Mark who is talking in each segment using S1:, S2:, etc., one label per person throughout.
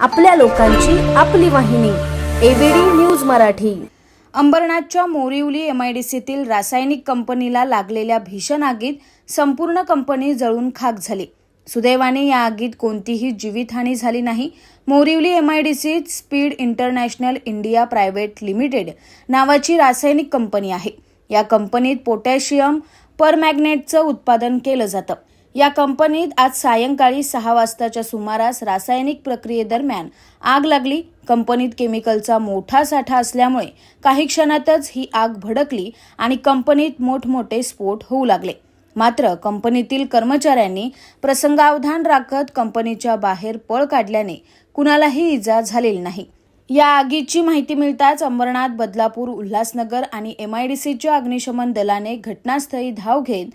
S1: आपल्या लोकांची आपली वाहिनी एबीडी न्यूज मराठी.
S2: अंबरनाथच्या मोरिवली एमआयडीसीतील रासायनिक कंपनीला लागलेल्या भीषण आगीत संपूर्ण कंपनी जळून खाक झाली. सुदैवाने या आगीत कोणतीही जीवितहानी झाली नाही. Morivali एमआयडीसीत speed international India private limited नावाची रासायनिक कंपनी आहे. या कंपनीत पोटॅशियम परमॅग्नेटचं उत्पादन केलं जातं. या कंपनीत आज सायंकाळी सहा वाजताच्या सुमारास रासायनिक प्रक्रियेदरम्यान आग लागली. कंपनीत केमिकलचा मोठा साठा असल्यामुळे काही क्षणातच ही आग भडकली आणि कंपनीत मोठमोठे स्फोट होऊ लागले. मात्र कंपनीतील कर्मचाऱ्यांनी प्रसंगावधान राखत कंपनीच्या बाहेर पळ काढल्याने कुणालाही इजा झालेली नाही. या आगीची माहिती मिळताच अंबरनाथ बदलापूर उल्हासनगर आणि एमआयडीसीच्या अग्निशमन दलाने घटनास्थळी धाव घेत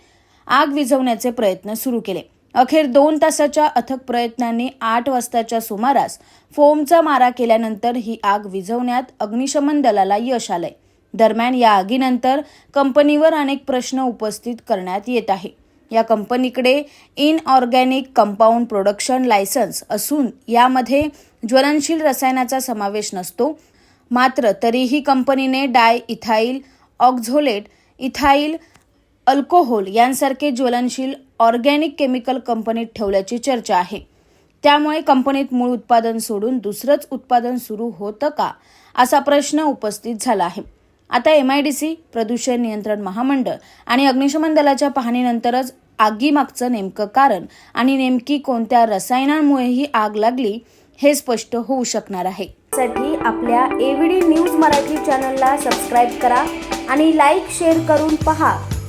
S2: आग विझवण्याचे प्रयत्न सुरू केले. अखेर दोन तासाच्या अथक प्रयत्नांनी आठ वाजताच्या सुमारास फोमचा मारा केल्यानंतर ही आग विझवण्यात अग्निशमन दलाला यश आलंय. दरम्यान या आगीनंतर कंपनीवर अनेक प्रश्न उपस्थित करण्यात येत आहे. या कंपनीकडे inorganic compound production licence असून यामध्ये ज्वलनशील रसायनाचा समावेश नसतो. मात्र तरीही कंपनीने diethyl oxalate ethyl alcohol यांसारखे ज्वलनशील ऑर्गॅनिक केमिकल कंपनीत ठेवल्याची चर्चा आहे. त्यामुळे कंपनीत मूळ उत्पादन सोडून दुसरंच उत्पादन सुरू होतं का असा प्रश्न उपस्थित झाला आहे. आता एम आय डी सी प्रदूषण नियंत्रण महामंडळ आणि अग्निशमन दलाच्या पाहणीनंतरच आगीमागचं नेमकं कारण आणि नेमकी कोणत्या रसायनांमुळे ही आग लागली हे स्पष्ट होऊ शकणार आहे.
S1: साठी आपल्या एव्हीडी न्यूज मराठी चॅनलला सबस्क्राईब करा आणि लाईक शेअर करून पहा.